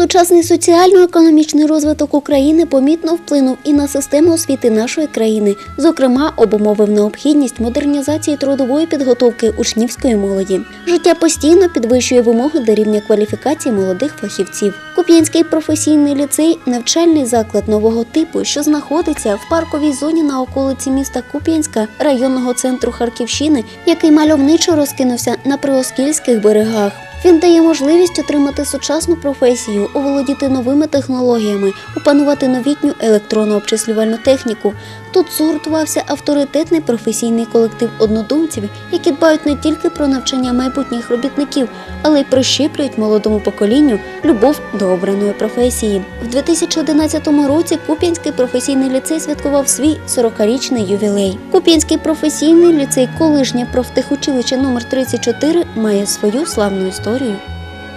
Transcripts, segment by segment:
Сучасний соціально-економічний розвиток України помітно вплинув і на систему освіти нашої країни, зокрема, обумовив необхідність модернізації трудової підготовки учнівської молоді. Життя постійно підвищує вимоги до рівня кваліфікації молодих фахівців. Куп'янський професійний ліцей навчальний заклад нового типу, що знаходиться в парковій зоні на околиці міста Куп'янська, районного центру Харківщини, який мальовничо розкинувся на приоскільських берегах. Він дає можливість отримати сучасну професію, оволодіти новими технологіями, опанувати новітню електронну обчислювальну техніку. Тут згуртувався авторитетний професійний колектив однодумців, які дбають не тільки про навчання майбутніх робітників, але й прищеплюють молодому поколінню любов до обраної професії. В 2011 році Куп'янський професійний ліцей святкував свій 40-річний ювілей. Куп'янський професійний ліцей, колишнє профтехучилище номер 34 має свою славну історію.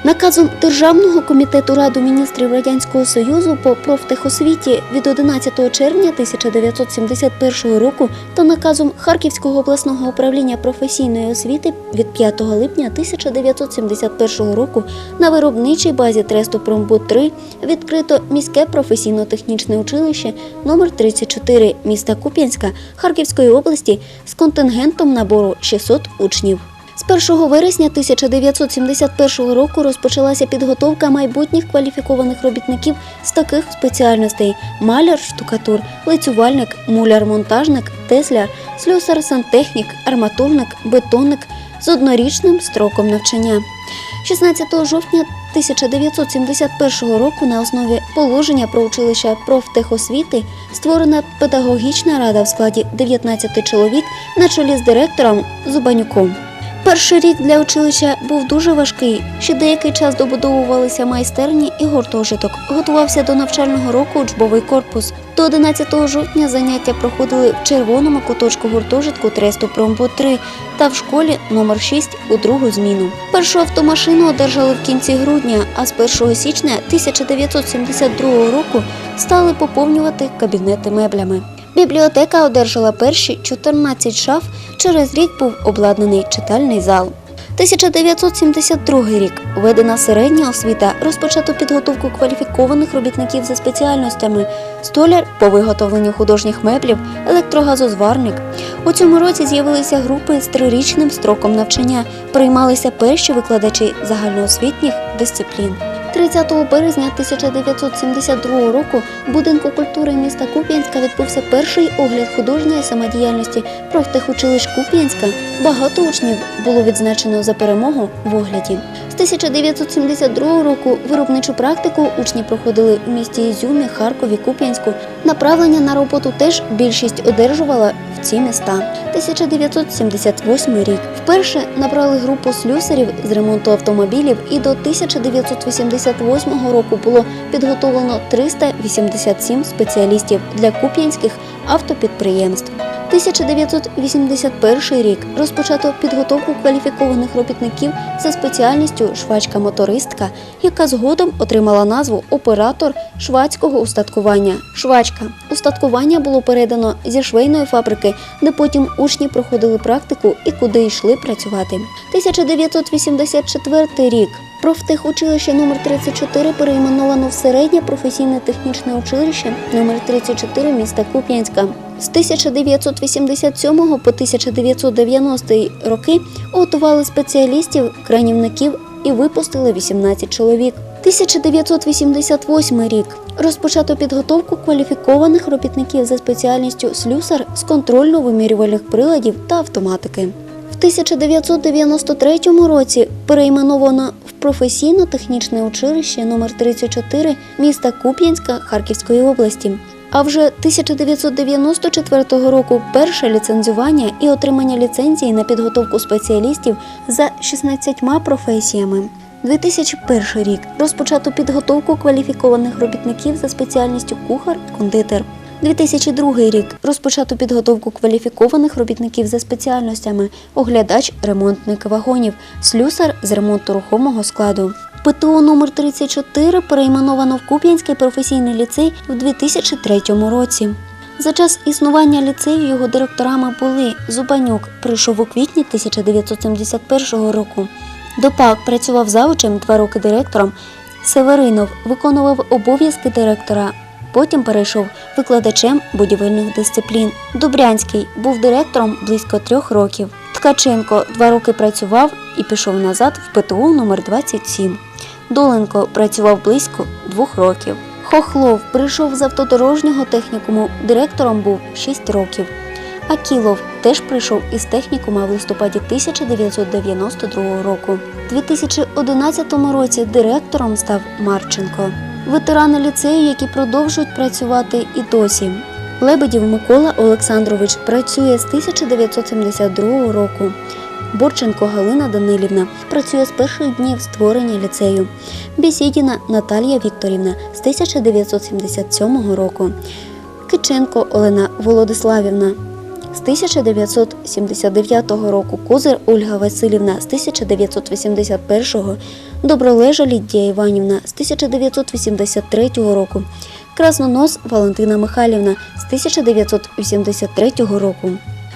Наказом Державного комітету Ради міністрів Радянського Союзу по профтехосвіті від 11 червня 1971 року та наказом Харківського обласного управління професійної освіти від 5 липня 1971 року на виробничій базі Тресту Промбуд 3 відкрито міське професійно-технічне училище номер 34 міста Куп'янська Харківської області з контингентом набору 600 учнів. З 1 вересня 1971 року розпочалася підготовка майбутніх кваліфікованих робітників з таких спеціальностей: маляр, штукатур, лицювальник, муляр-монтажник, тесляр, слюсар, сантехнік, арматурник, бетонник з однорічним строком навчання. 16 жовтня 1971 року на основі положення про училища профтехосвіти створена педагогічна рада в складі 19 чоловік на чолі з директором Зубанюком. Перший рік для училища був дуже важкий. Ще деякий час добудовувалися майстерні і гуртожиток. Готувався до навчального року учбовий корпус. До 11 жовтня заняття проходили в червоному куточку гуртожитку Тресту Промбу 3 та в школі номер 6 у другу зміну. Першу автомашину одержали в кінці грудня, а з 1 січня 1972 року стали поповнювати кабінети меблями. Бібліотека одержала перші 14 шаф. Через рік був обладнаний читальний зал. 1972 рік введена середня освіта, розпочато підготовку кваліфікованих робітників за спеціальностями столяр по виготовленню художніх меблів, електрогазозварник. У цьому році з'явилися групи з трирічним строком навчання. Приймалися перші викладачі загальноосвітніх дисциплін. 30 березня 1972 року в будинку культури міста Куп'янська відбувся перший огляд художньої самодіяльності профтехучилищ Куп'янська. Багато учнів було відзначено за перемогу в огляді. З 1972 року виробничу практику учні проходили в місті Ізюмі, Харкові, Куп'янську. Направлення на роботу теж більшість одержувала ці міста. 1978 рік. Вперше набрали групу слюсарів з ремонту автомобілів і до 1988 року було підготовлено 387 спеціалістів для куп'янських автопідприємств. 1981 рік розпочато підготовку кваліфікованих робітників за спеціальністю швачка-мотористка, яка згодом отримала назву оператор швацького устаткування. Швачка устаткування було передано зі швейної фабрики, де потім учні проходили практику і куди йшли працювати. 1984 рік. Профтехучилище номер 34 перейменовано в середнє професійне технічне училище номер 34 міста Куп'янська. З 1987 по 1990 роки готували спеціалістів, кранівників і випустили 18 чоловік. 1988 рік розпочато підготовку кваліфікованих робітників за спеціальністю слюсар з контрольно-вимірювальних приладів та автоматики. В 1993 році перейменовано в професійно-технічне училище номер 34 міста Куп'янська Харківської області. А вже 1994 року перше ліцензування і отримання ліцензії на підготовку спеціалістів за 16 професіями. 2001 рік розпочато підготовку кваліфікованих робітників за спеціальністю кухар, кондитер. 2002 рік розпочато підготовку кваліфікованих робітників за спеціальностями оглядач, ремонтник вагонів, слюсар з ремонту рухомого складу. ПТО номер 34 перейменовано в Куп'янський професійний ліцей в 2003 році. За час існування ліцею його директорами були Зубанюк, прийшов у квітні 1971 року. Допак працював завучем два роки директором Северинов виконував обов'язки директора. Потім перейшов викладачем будівельних дисциплін. Добрянський був директором близько трьох років. Ткаченко два роки працював і пішов назад в ПТУ номер 27. Доленко працював близько двох років. Хохлов прийшов з автодорожнього технікуму, директором був 6 років. Акілов теж прийшов із технікума в листопаді 1992 року. У 2011 році директором став Марченко. Ветерани ліцею, які продовжують працювати і досі. Лебедів Микола Олександрович працює з 1972 року. Борченко Галина Данилівна працює з перших днів створення ліцею. Бісідіна Наталія Вікторівна з 1977 року. Киченко Олена Володиславівна з 1979 року, Козир Ольга Васильівна з 1981, Добролежа Лідія Іванівна з 1983 року, Краснонос Валентина Михайлівна з 1983 року.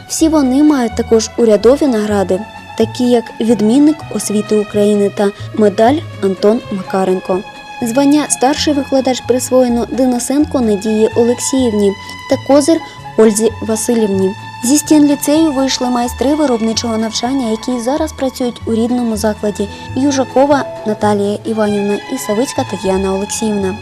Всі вони мають також урядові награди, такі як відмінник освіти України та медаль Антон Макаренко. Звання старший викладач присвоєно Денисенко Надії Олексіївні та Козир Ользі Васильівні. Зі стін ліцею вийшли майстри виробничого навчання, які зараз працюють у рідному закладі Южакова Наталія Іванівна і Савицька Тетяна Олексіївна.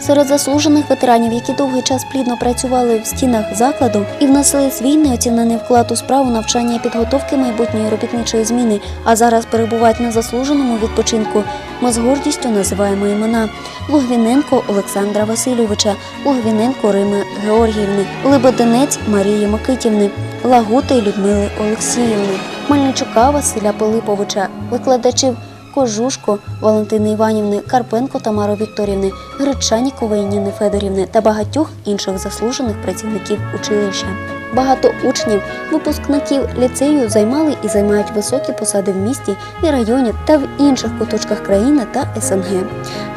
Серед заслужених ветеранів, які довгий час плідно працювали в стінах закладу і внесли свій неоцінений вклад у справу навчання і підготовки майбутньої робітничої зміни, а зараз перебувають на заслуженому відпочинку. Ми з гордістю називаємо імена Логвіненко Олександра Васильовича, Логвіненко Рими Георгіївни, Лебединець Марії Микитівни, Лагути Людмили Олексіївни, Мельничука Василя Пилиповича, викладачів Кожушко Валентини Іванівни, Карпенко Тамари Вікторівни, Гречанікової Ніни Федорівни та багатьох інших заслужених працівників училища. Багато учнів, випускників ліцею займали і займають високі посади в місті і районі та в інших куточках країни та СНГ.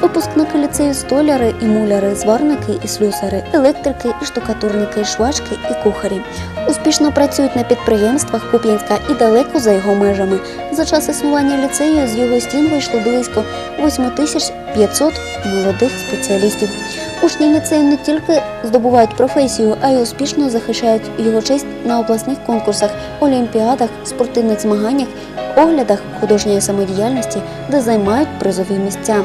Випускники ліцею столяри і муляри, зварники і слюсари, електрики і штукатурники, і швачки і кухарі. Успішно працюють на підприємствах Куп'янська і далеко за його межами. За час існування ліцею з його стін вийшло близько 8500 молодих спеціалістів. Учні ліцею не тільки здобувають професію, а й успішно захищають його честь на обласних конкурсах, олімпіадах, спортивних змаганнях, оглядах художньої самодіяльності, де займають призові місця.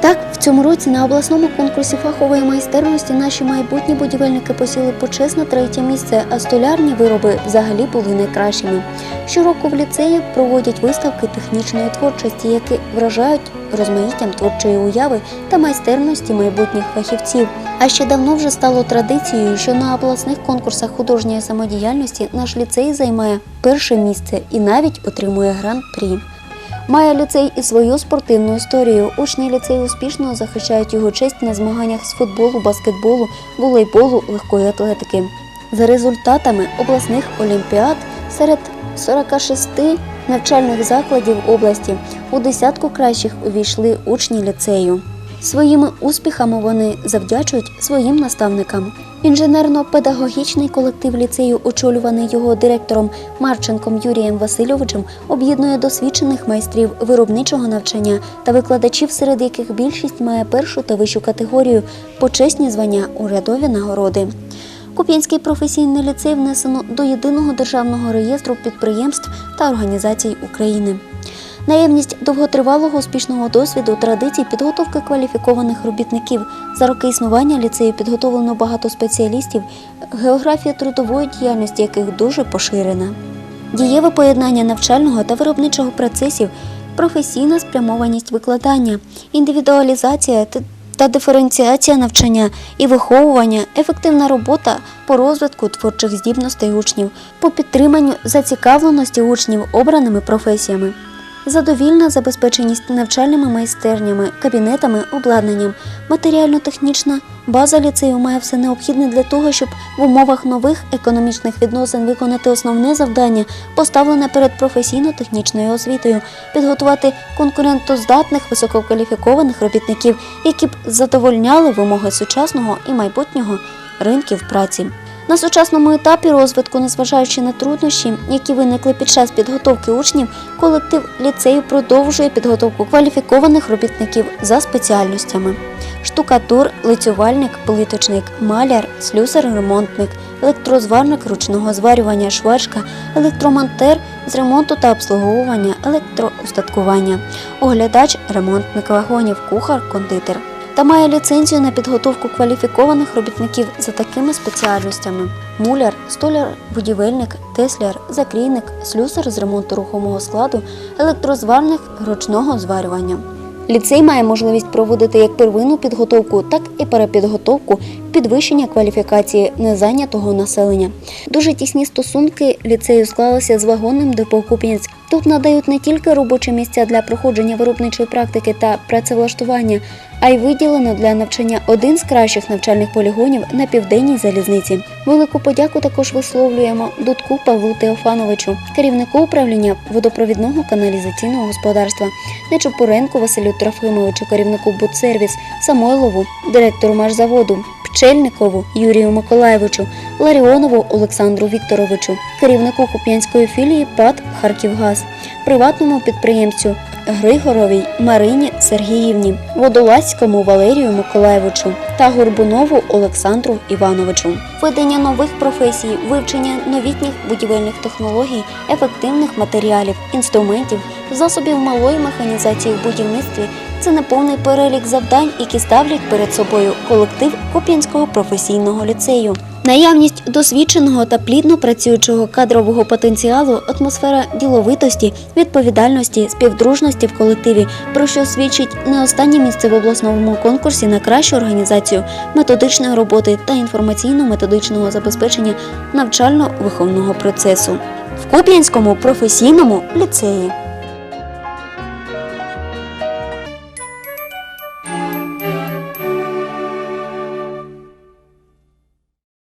Так, в цьому році на обласному конкурсі фахової майстерності наші майбутні будівельники посіли почесне третє місце, а столярні вироби взагалі були найкращими. Щороку в ліцеї проводять виставки технічної творчості, які вражають розмаїттям творчої уяви та майстерності майбутніх фахівців. А ще давно вже стало традицією, що на обласних конкурсах художньої самодіяльності наш ліцей займає перше місце і навіть отримує гран-прі. Має ліцей і свою спортивну історію. Учні ліцею успішно захищають його честь на змаганнях з футболу, баскетболу, волейболу, легкої атлетики. За результатами обласних олімпіад серед 46 навчальних закладів області у десятку кращих увійшли учні ліцею. Своїми успіхами вони завдячують своїм наставникам. Інженерно-педагогічний колектив ліцею, очолюваний його директором Марченком Юрієм Васильовичем, об'єднує досвідчених майстрів виробничого навчання та викладачів, серед яких більшість має першу та вищу категорію почесні звання урядові нагороди. Куп'янський професійний ліцей внесено до єдиного державного реєстру підприємств та організацій України. Наявність довготривалого успішного досвіду традицій підготовки кваліфікованих робітників. За роки існування ліцею підготовлено багато спеціалістів, географія трудової діяльності яких дуже поширена. Дієве поєднання навчального та виробничого процесів, професійна спрямованість викладання, індивідуалізація та- диференціація навчання і виховування, ефективна робота по розвитку творчих здібностей учнів, по підтриманню зацікавленості учнів обраними професіями. Задовільна забезпеченість навчальними майстернями, кабінетами, обладнанням, матеріально-технічна база ліцею має все необхідне для того, щоб в умовах нових економічних відносин виконати основне завдання, поставлене перед професійно-технічною освітою, підготувати конкурентоздатних висококваліфікованих робітників, які б задовольняли вимоги сучасного і майбутнього ринків праці. На сучасному етапі розвитку, незважаючи на труднощі, які виникли під час підготовки учнів, колектив ліцею продовжує підготовку кваліфікованих робітників за спеціальностями: штукатур, лицювальник, плиточник, маляр, слюсар-ремонтник, електрозварник ручного зварювання, швачка, електромонтер з ремонту та обслуговування електроустаткування, оглядач, ремонтник вагонів, кухар, кондитер. Та має ліцензію на підготовку кваліфікованих робітників за такими спеціальностями: муляр, столяр, будівельник, тесляр, закрійник, слюсар з ремонту рухомого складу, електрозварник ручного зварювання. Ліцей має можливість проводити як первинну підготовку, так і перепідготовку, підвищення кваліфікації незайнятого населення. Дуже тісні стосунки ліцею склалися з вагонним депо Куп'янськ. Тут надають не тільки робочі місця для проходження виробничої практики та працевлаштування, а й виділено для навчання один з кращих навчальних полігонів на південній залізниці. Велику подяку також висловлюємо Дудку Павлу Теофановичу, керівнику управління водопровідного каналізаційного господарства, Нечупуренку Василю Трофимовичу, керівнику Будсервіс, Самойлову, директору машзаводу, Пчельникову Юрію Миколаєвичу, Ларіонову Олександру Вікторовичу, керівнику Куп'янської філії ПАД Харківгаз, приватному підприємцю Григоровій Марині Сергіївні, Водолазькому Валерію Миколаєвичу та Горбунову Олександру Івановичу. Введення нових професій, вивчення новітніх будівельних технологій, ефективних матеріалів, інструментів, засобів малої механізації в будівництві це неповний перелік завдань, які ставлять перед собою колектив Куп'янського професійного ліцею. Наявність досвідченого та плідно працюючого кадрового потенціалу, атмосфера діловитості, відповідальності, співдружності в колективі, про що свідчить не останнє місце в обласному конкурсі на кращу організацію методичної роботи та інформаційно-методичного забезпечення навчально-виховного процесу в Куп'янському професійному ліцеї.